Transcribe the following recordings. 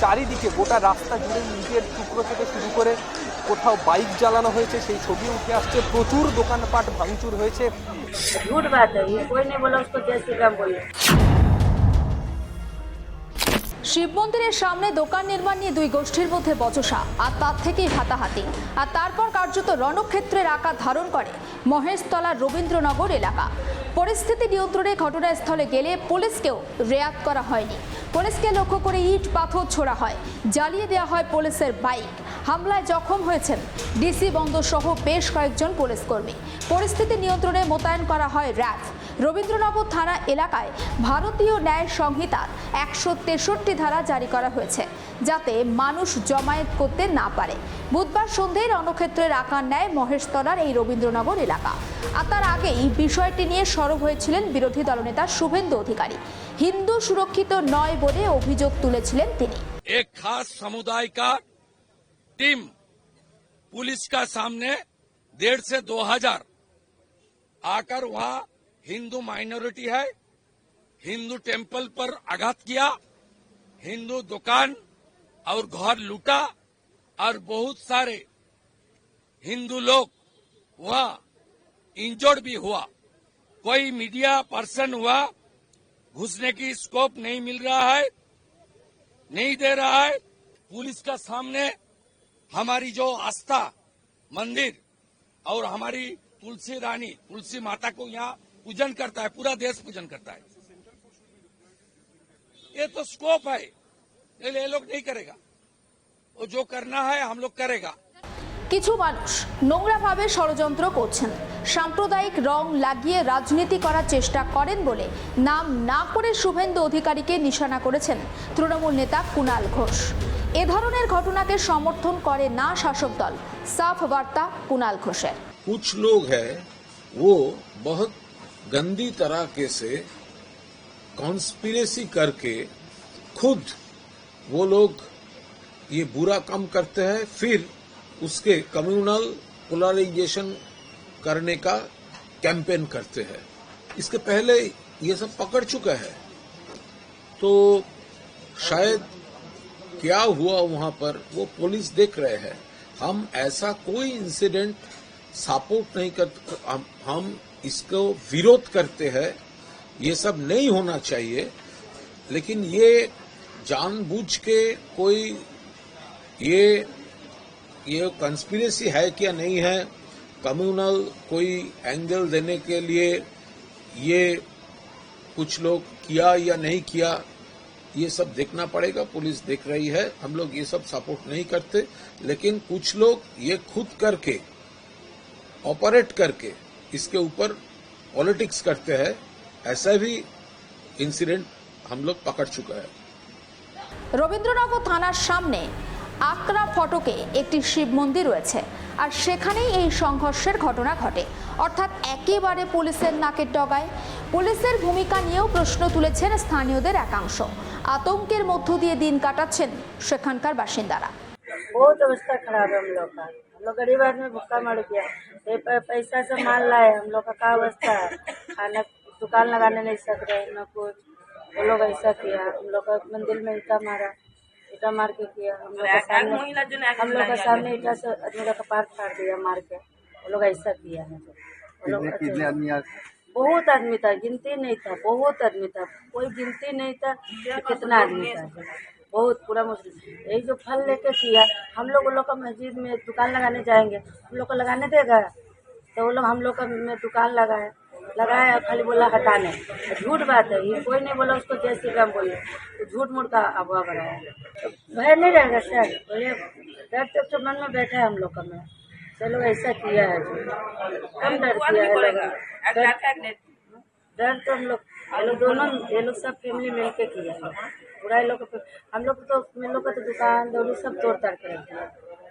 চারিদিকে গোটা রাস্তা জুড়ে ইটের টুকরো থেকে শুরু করে কোথাও বাইক জ্বালানো হয়েছে সেই ছবি উঠে আসছে প্রচুর দোকানপাট ভাঙচুর হয়েছে झूठ बात है ये कोई नहीं बोला उसको जय श्री राम बोले শিব মন্দিরের সামনে দোকান নির্মাণ নিয়ে দুই গোষ্ঠীর মধ্যে বচসা আর তার থেকেই হাতাহাতি আর তারপর কার্যত রণক্ষেত্রের আকার ধারণ করে মহেশতলার রবীন্দ্রনগর এলাকা পরিস্থিতি নিয়ন্ত্রণে ঘটনাস্থলে গেলে পুলিশকেও রেয়াত করা হয়নি। পুলিশকে লক্ষ্য করে ইট পাথর ছোড়া হয়। জ্বালিয়ে দেওয়া হয় পুলিশের বাইক। হামলায় জখম হয়েছেন ডিসি বন্দর সহ বেশ কয়েকজন পুলিশকর্মী পরিস্থিতি নিয়ন্ত্রণে মোতায়েন করা হয় র্যাব। রবীন্দ্রনগর থানা এলাকায় ভারতীয় ন্যায় সংহিতার একশো তেষট্টি ধারা জারি করা হয়েছে যাতে মানুষ জমায়েত করতে না পারে বুধবার সন্ধ্যেয় রণক্ষেত্রের আকার নেয় মহেশতলার এই রবীন্দ্রনগর এলাকা আর তার আগেই বিষয়টি নিয়ে সরব হয়েছিলেন বিরোধী দলনেতা শুভেন্দু অধিকারী হিন্দু সুরক্ষিত নয় বলে অভিযোগ তুলেছিলেন তিনি एक खास समुदाय का टीम पुलिस का सामने डेढ़ से दो हजार आकर वहां हिंदू माइनॉरिटी है, हिंदू टेंपल पर आघात किया, हिंदू दुकान और घर लूटा और बहुत सारे हिंदू लोग वहाँ इंजर्ड भी हुआ। कोई मीडिया पर्सन हुआ, घुसने की स्कोप नहीं मिल रहा है, नहीं दे रहा है। पुलिस का सामने हमारी जो आस्था, मंदिर और हमारी तुलसी रानी, तुलसी माता को यहाँ पूजन करता है पूरा देश पूजन करता है ये तो स्कोप है ये ये लोग नहीं करेगा वो जो करना है हम लोग करेगा কিছু মানুষ নোংরাভাবে ষড়যন্ত্র করছেন সাম্প্রদায়িক রং লাগিয়ে রাজনীতি করার চেষ্টা করেন বলে নাম না করে শুভেন্দু অধিকারীকে নিশানা করেছেন তৃণমূল নেতা কুণাল ঘোষ এ ধরনের ঘটনাকে সমর্থন করে না শাসক দল সাফ বার্তা কুণাল ঘোষের कुछ लोग हैं वो बहुत गंदी तरीके से कॉन्स्पिरेसी करके खुद वो लोग ये बुरा काम करते हैं, फिर उसके कम्युनल पोलराइजेशन करने का कैंपेन करते हैं। इसके पहले ये सब पकड़ चुका है। तो शायद क्या हुआ वहाँ पर, वो पुलिस देख रहे हैं। हम ऐसा कोई इंसिडेंट सपोर्ट नहीं कर हम इसको विरोध करते हैं, ये सब नहीं होना चाहिए। लेकिन ये जानबूझ के कोई ये ये कंस्पिरेसी है क्या नहीं है? कम्युनल कोई एंगल देने के लिए ये कुछ लोग किया या नहीं किया, ये सब देखना पड़ेगा। पुलिस देख रही है, हम लोग ये सब सपोर्ट नहीं करते। लेकिन कुछ लोग ये खुद करके ऑपरेट करके इसके ऊपर पॉलिटिक्स करते हैं ऐसा भी इंसिडेंट हम लोग पकड़ चुका है রবীন্দ্রনগর থানার সামনে আকরা ফটকে একটি শিব মন্দির রয়েছে আর সেখানেই এই সংঘর্ষের ঘটনা ঘটে অর্থাৎ একেবারে পুলিশের নাকের ডগায় পুলিশের ভূমিকা নিয়েও প্রশ্ন তুলেছেন স্থানীয়দের একাংশ আতঙ্কের মধ্য দিয়ে দিন কাটাচ্ছেন সেখানকার বাসিন্দারা बहुत अवस्था खराब है हम लोग गरीब आदमी भुक्का मर गया ये पैसा से माल लाए हम लोग का क्या अवस्था है? खाना दुकान लगाने नहीं सक रहे न कुछ। वो लोग ऐसा किया हम लोग का मंदिर में ईटा मारा ईटा मार के किया हम लोग का सामने हम लोग का सामने ईटा से आदमी का कपार फाड़ दिया मार के। वो लोग ऐसा किया है वो लोग बहुत आदमी था गिनती नहीं था बहुत आदमी था। कोई गिनती नहीं था कितना आदमी था। बहुत पूरा मुश्किल। यही जो फल लेके किया हम लोग वो लोग का मस्जिद में दुकान लगाने जाएँगे। हम लोग को लगाने देगा तो वो लोग हम लोग का में दुकान लगाए। लगाया खाली बोला हटाने। झूठ बात है ये कोई नहीं बोला उसको जय श्री राम बोले। तो झूठ मूठ का अफवाह बनाया तो भय नहीं रहेगा सर। बोले डर तो, तो मन में बैठा है हम लोग का मैं। चलो ऐसा किया है कम डर किया है डर तो हम लोग लोग दोनों ये लोग सब फैमिली मिल के किया है। पूरा लोग हम लोग तो हम लोग का तो दुकान दौड़ी सब तोड़ ताड़ के रख दिया।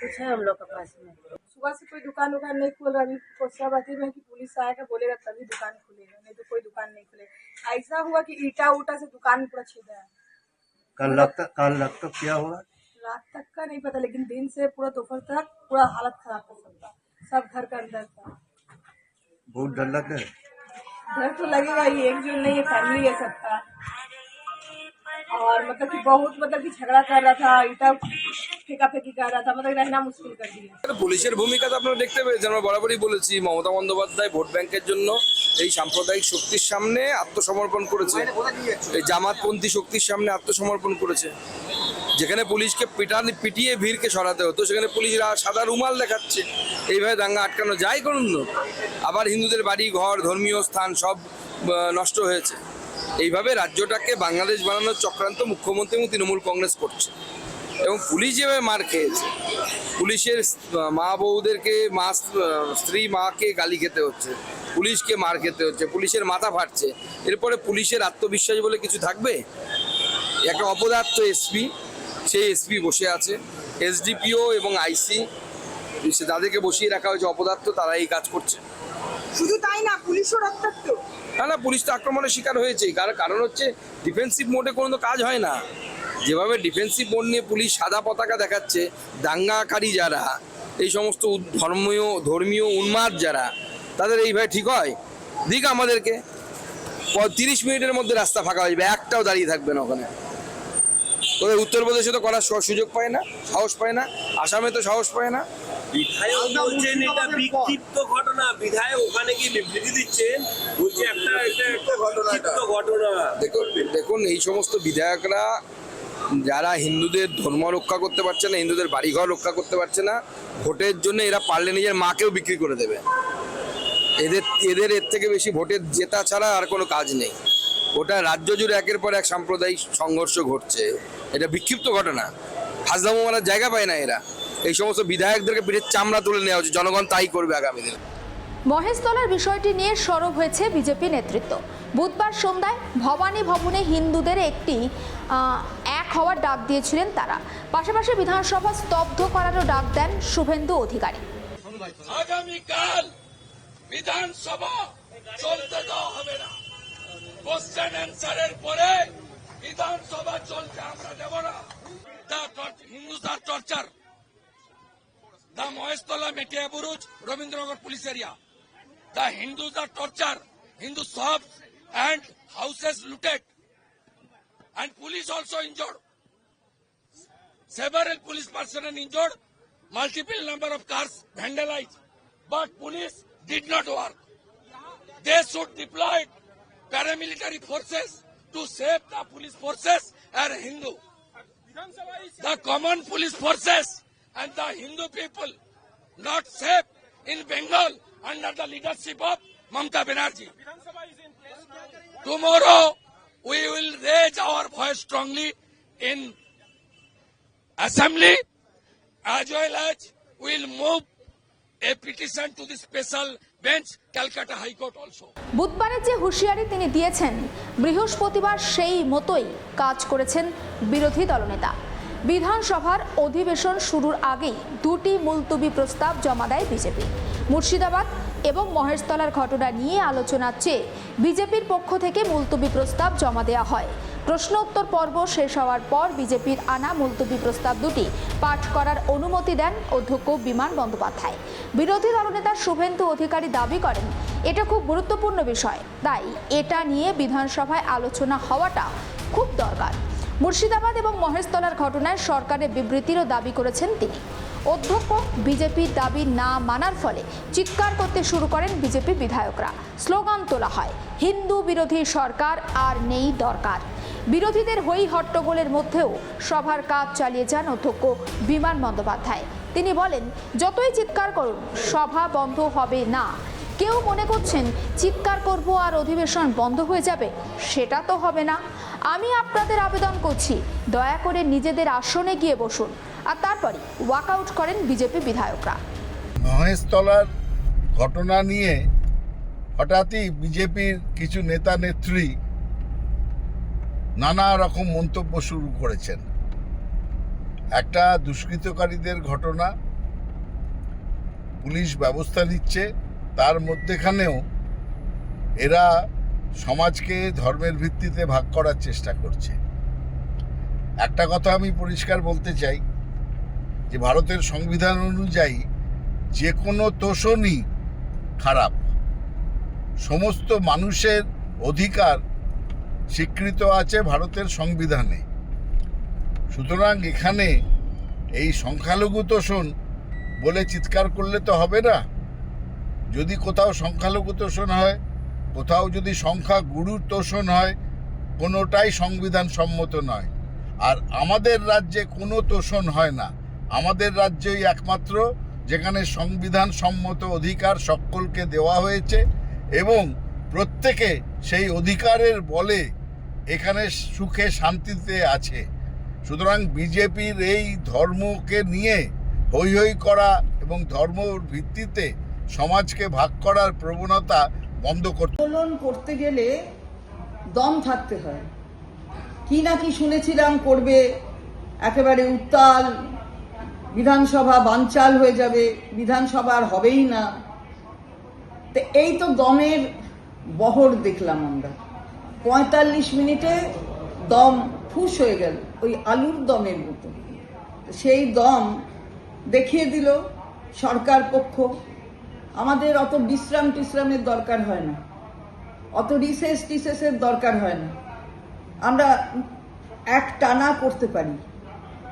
कुछ है हम लोग के पास में। सुबह से कोई दुकान उकान नहीं खोल रहा अभी कोसाबाती में कि पुलिस आएगा बोलेगा तभी दुकान खुलेगा नहीं तो कोई दुकान नहीं खुलेगा। ऐसा हुआ कि ईटा उटा से दुकान पूरा छेदा है कल रात तक कल रात तक क्या हुआ? रात तक का नहीं पता लेकिन दिन से पूरा दोपहर तक पूरा हालत खराब था सबका। सब घर का अंदर था। बहुत डर लग है। डर तो लगेगा ही एक जो नहीं है फैमिली है सबका। और मतलब कि बहुत मतलब कि झगड़ा कर रहा था ईटा फेंका फेंकी कर रहा था मतलब रहना मुश्किल कर दिया পুলিশের ভূমিকা তো আপনারা দেখতে পেয়েছেন আমরা বরাবরই বলেছি মমতা বন্দ্যোপাধ্যায় ভোট ব্যাংকের জন্য এই সাম্প্রদায়িক শক্তির সামনে আত্মসমর্পণ করেছে এই জামাতপন্থী শক্তির সামনে আত্মসমর্পণ করেছে যেখানে পুলিশকে পিটান পিটিয়ে ভিড়কে সরাতে হতো সেখানে পুলিশরা সাদা রুমাল দেখাচ্ছে এইভাবে দাঙ্গা আটকানো যায় করুন না। আবার হিন্দুদের বাড়ি ঘর ধর্মীয় স্থান সব আহ, নষ্ট হয়েছে এইভাবে রাজ্যটাকে বাংলাদেশ বানানোর চক্রান্ত মুখ্যমন্ত্রী এবং তৃণমূল কংগ্রেস করছে। এবং পুলিশ যেভাবে মার খেয়েছে, পুলিশের মা বউদেরকে, মা স্ত্রী মাকে গালি খেতে হচ্ছে, পুলিশকে মার খেতে হচ্ছে, পুলিশের মাথা ফাটছে, এরপরে পুলিশের আত্মবিশ্বাস বলে কিছু থাকবে? একটা অপদার্থ এসপি সেই এসপি বসে আছে এসডিপিও এবং আইসি যাদেরকে বসিয়ে রাখা হয়েছে, অপদার্থ তারা এই কাজ করছে। শুধু তাই না, পুলিশও রক্তাক্ত। না না, পুলিশ তো আক্রমণের শিকার হয়েছে কারণ কারণ হচ্ছে ডিফেন্সিভ মোডে কোনো তো কাজ হয় না। যেভাবে ডিফেন্সিভ মোড নিয়ে পুলিশ সাদা পতাকা দেখাচ্ছে দাঙ্গাকারী যারা, এই সমস্ত ধর্মীয় ধর্মীয় উন্মাদ যারা, তাদের এইভাবে ঠিক হয়? দিক আমাদেরকে। তিরিশ মিনিটের মধ্যে রাস্তা ফাঁকা হয়ে যাবে, একটাও দাঁড়িয়ে থাকবে না ওখানে। ওদের উত্তরপ্রদেশে তো করার সুযোগ পায় না, সাহস পায় না, আসামে তো সাহস পায় না। বিধায়ক বলছেন এটা বিক্ষিপ্ত ঘটনা। বিধায়ক ওখানে কি বিবৃতি দিচ্ছেন বলছে একটা একটা একটা বিক্ষিপ্ত ঘটনা। দেখুন দেখুন এই সমস্ত বিধায়করা যারা হিন্দুদের ধর্ম রক্ষা করতে পারছে না হিন্দুদের বাড়িঘর রক্ষা করতে পারছে না ভোটের জন্য এরা পারলে নিজের মাকেও বিক্রি করে দেবে। এদের এদের এর থেকে বেশি ভোটের জেতা ছাড়া আর কোনো কাজ নেই। ওটা রাজ্য জুড়ে একের পর এক সাম্প্রদায়িক সংঘর্ষ ঘটছে। এটা বিক্ষিপ্ত ঘটনা। ফাজলামো মারার জায়গা পায় না এরা। এই সমস্ত বিধায়কদেরকে পিঠের চামড়া তুলে নেওয়া উচিত জনগণ তাই করবে আগামী দিনে। মহেশতলার বিষয়টি নিয়ে সরব হয়েছে বিজেপি নেতৃত্ব। বুধবার সন্ধ্যায় ভবানী ভবনে হিন্দুদের একটি এক হওয়ার ডাক দিয়েছিলেন তারা। পাশাপাশি বিধানসভা স্তব্ধ করারও ডাক দেন শুভেন্দু অধিকারী। আগামীকাল বিধানসভা চলতে দেওয়া হবে না। কোশ্চেন অ্যান্সারের পরে বিধানসভা চলতে আমরা দেব না। Torture The Moestola Metia Buruj, Rovindranagar police area. The Hindus are tortured, Hindu shops and houses looted, and police also injured. Several police personnel injured, multiple number of cars vandalized, but police did not work. They should deploy paramilitary forces to save the police forces and Hindu. The common police forces and the hindu people not safe in bengal under the leadership of mamta banerjee tomorrow we will raise our voice strongly in assembly as well as we will move a petition to the special calcutta high court also বুধবারের যে হুঁশিয়ারি তিনি দিয়েছেন বৃহস্পতিবার সেই মতোই কাজ করেছেন বিরোধী দলনেতা বিধানসভার অধিবেশন শুরুর আগেই দুটি মুলতবি প্রস্তাব জমা দেয় বিজেপি। মুর্শিদাবাদ এবং মহেশতলার ঘটনা নিয়ে আলোচনার চেয়ে বিজেপির পক্ষ থেকে মুলতবি প্রস্তাব জমা দেওয়া হয়। প্রশ্ন উত্তর পর্ব শেষ হওয়ার পর বিজেপির আনা মুলতবি প্রস্তাব দুটি পাঠ করার অনুমতি দেন অধ্যক্ষ বিমান বন্দ্যোপাধ্যায়। বিরোধী দলনেতা শুভেন্দু অধিকারী দাবি করেন, এটা খুব গুরুত্বপূর্ণ বিষয়। তাই এটা নিয়ে বিধানসভায় আলোচনা হওয়াটা খুব দরকার। মুর্শিদাবাদ এবং মহেশতলার ঘটনায় সরকারের বিবৃতিরও দাবি করেছেন তিনি। অধ্যক্ষ বিজেপির দাবি না মানার ফলে চিৎকার করতে শুরু করেন বিজেপি বিধায়করা। স্লোগান তোলা হয়, হিন্দু বিরোধী সরকার আর নেই দরকার। বিরোধীদের হই হট্টগোলের মধ্যেও সভার কাজ চালিয়ে যান অধ্যক্ষ বিমান বন্দ্যোপাধ্যায়। তিনি বলেন, যতই চিৎকার করুন, সভা বন্ধ হবে না। কেউ মনে করছেন, চিৎকার করব আর অধিবেশন বন্ধ হয়ে যাবে, সেটা তো হবে না। আমি আপনাদের আবেদন করছি। দয়া করে নিজেদের আসনে গিয়ে বসুন। আর তারপরে ওয়াকআউট করেন বিজেপি বিধায়করা। মহেশতলার ঘটনা নিয়ে হঠাৎই বিজেপির কিছু নেতা নেত্রী নানা রকম মন্তব্য শুরু করেছেন। একটা দুষ্কৃতকারীদের ঘটনা, পুলিশ ব্যবস্থা নিচ্ছে, তার মধ্যেখানেও এরা সমাজকে ধর্মের ভিত্তিতে ভাগ করার চেষ্টা করছে। একটা কথা আমি পরিষ্কার বলতে চাই, যে ভারতের সংবিধান অনুযায়ী যে কোনো তোষণই খারাপ। সমস্ত মানুষের অধিকার স্বীকৃত আছে ভারতের সংবিধানে। সুতরাং এখানে এই সংখ্যালঘু তোষণ বলে চিৎকার করলে তো হবে না। যদি কোথাও সংখ্যালঘু তোষণ হয় কোথাও যদি সংখ্যা গুরু তোষণ হয়, কোনোটাই সংবিধান সম্মত নয়। আর আমাদের রাজ্যে কোনো তোষণ হয় না। আমাদের রাজ্যেই একমাত্র যেখানে সংবিধান সম্মত অধিকার সকলকে দেওয়া হয়েছে এবং প্রত্যেকে সেই অধিকারের বলে এখানে সুখে শান্তিতে আছে। সুতরাং বিজেপির এই ধর্মকে নিয়ে হৈ হৈ করা এবং ধর্মর ভিত্তিতে সমাজকে ভাগ করার প্রবণতা বন্ধ করতে আন্দোলন করতে গেলে দম থাকতে হয়। কি না কি শুনেছিলাম করবে, একেবারে উত্তাল, বিধানসভা বানচাল হয়ে যাবে, বিধানসভা আর হবেই না। তো এই তো দমের বহর দেখলাম আমরা। পঁয়তাল্লিশ মিনিটে দম ফুস হয়ে গেল, ওই আলুর দমের মতো। সেই দম দেখিয়ে দিল সরকার পক্ষ। আমাদের অত বিশ্রাম টিশ্রামের দরকার হয় না। অত রিসেস টিসেসের দরকার হয় না। আমরা এক টানা করতে পারি।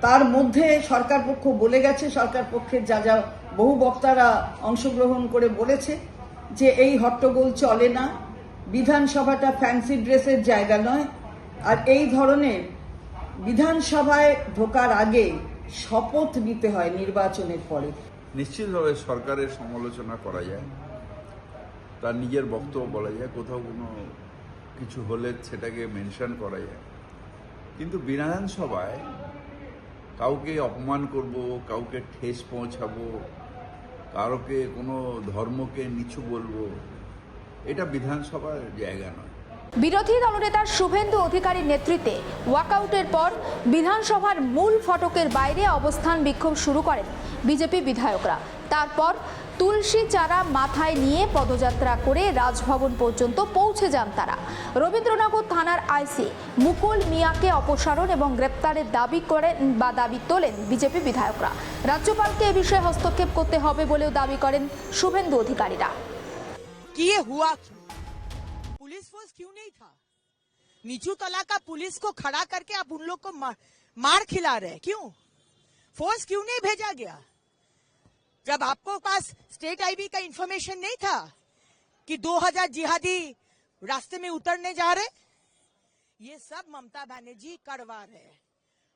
তার মধ্যে সরকার পক্ষ বলে গেছে, সরকার পক্ষের যা যা বহু বক্তারা অংশগ্রহণ করে বলেছে যে এই হট্টগোল চলে না। বিধানসভাটা ফ্যান্সি ড্রেসের জায়গা নয়। আর এই ধরনের বিধানসভায় ঢোকার আগে শপথ নিতে হয় নির্বাচনের পরে। নিশ্চিতভাবে সরকারের সমালোচনা করা যায়, তার নিজের বক্তব্য বলা যায়, কোথাও কোনো কিছু হলে সেটাকে মেনশন করা যায়। কিন্তু বিধানসভায় কাউকে অপমান করব, কাউকে ঠেস পৌঁছাবো কারোকে কোনো ধর্মকে নিচু বলব, এটা বিধানসভার জায়গা নয়। বিরোধী দলনেতা শুভেন্দু অধিকারীর নেতৃত্বে ওয়াকআউটের পর বিধানসভার মূল ফটকের বাইরে অবস্থান বিক্ষোভ শুরু করেন বিজেপি বিধায়করা। তারপর তুলসী চারা মাথায় নিয়ে পদযাত্রা করে রাজভবন পর্যন্ত পৌঁছে যান তারা। রবীন্দ্রনগর থানার আইসি মুকুল মিয়াকে অপসারণ এবং গ্রেপ্তারের দাবি করেন বা দাবি তোলেন বিজেপি বিধায়করা। রাজ্যপালকে এ বিষয়ে হস্তক্ষেপ করতে হবে বলেও দাবি করেন শুভেন্দু অধিকারীরা। কি হুয়া पुलिस फोर्स क्यों नहीं था? नीचू तला का पुलिस को खड़ा करके आप उन लोग को मार, मार खिला रहे क्यों? फोर्स क्यों नहीं भेजा गया? जब आपको पास स्टेट आईबी का इंफॉर्मेशन नहीं था कि 2000 जिहादी रास्ते में उतरने जा रहे ये सब ममता बनर्जी करवा रहे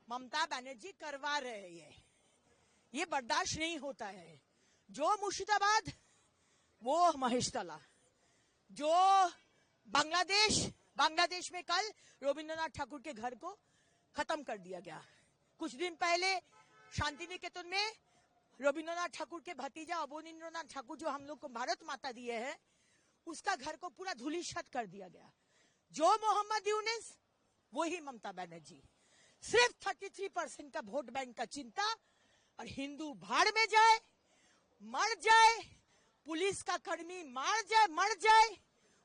ममता बनर्जी करवा रहे ये। ये बर्दाश्त नहीं होता है। जो मुर्शिदाबाद वो महेश तला। जो बांग्लादेश बांग्लादेश में कल रविंद्रनाथ ठाकुर के घर को खत्म कर दिया गया। कुछ दिन पहले शांति निकेतन में रविंद्रनाथ ठाकुर के भतीजा अवनीन्द्रनाथ ठाकुर जो हम लोग को भारत माता दिए हैं, उसका घर को पूरा धूलिशत कर दिया गया। जो मोहम्मद यूनिस, वही ममता बनर्जी। सिर्फ़ 33 परसेंट का वोट बैंक का चिंता और हिंदू भाड़ में जाए, मर जाए, पुलिस का कर्मी मार जाए, मर जाए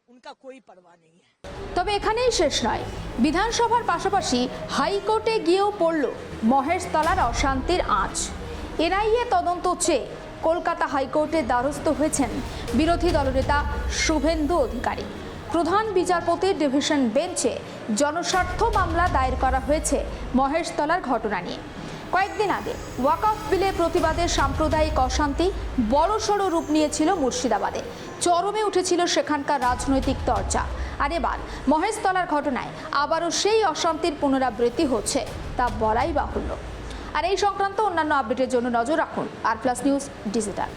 उनका कोई परवाह नहीं है তবে এখানেই শেষ নয় বিধানসভার পাশাপাশি হাইকোর্টে গিয়েও পড়ল মহেশতলার অশান্তির আঁচ এনআইএ তদন্ত চেয়ে কলকাতা হাইকোর্টের দ্বারস্থ হয়েছেন বিরোধী দলনেতা শুভেন্দু অধিকারী প্রধান বিচারপতির ডিভিশন বেঞ্চে জনস্বার্থ মামলা দায়ের করা হয়েছে মহেশতলার ঘটনা নিয়ে কয়েকদিন আগে ওয়াকফ বিলে প্রতিবাদে সাম্প্রদায়িক অশান্তি বড়সড় রূপ নিয়েছিল মুর্শিদাবাদে। চরমে উঠেছিল সেখানকার রাজনৈতিক চর্চা আর এবার মহেশতলার ঘটনায় আবারও সেই অশান্তির পুনরাবৃত্তি হচ্ছে, তা বলাই বাহুল্য। আর এই সংক্রান্ত অন্যান্য আপডেটের জন্য নজর রাখুন আর প্লাস নিউজ ডিজিটাল।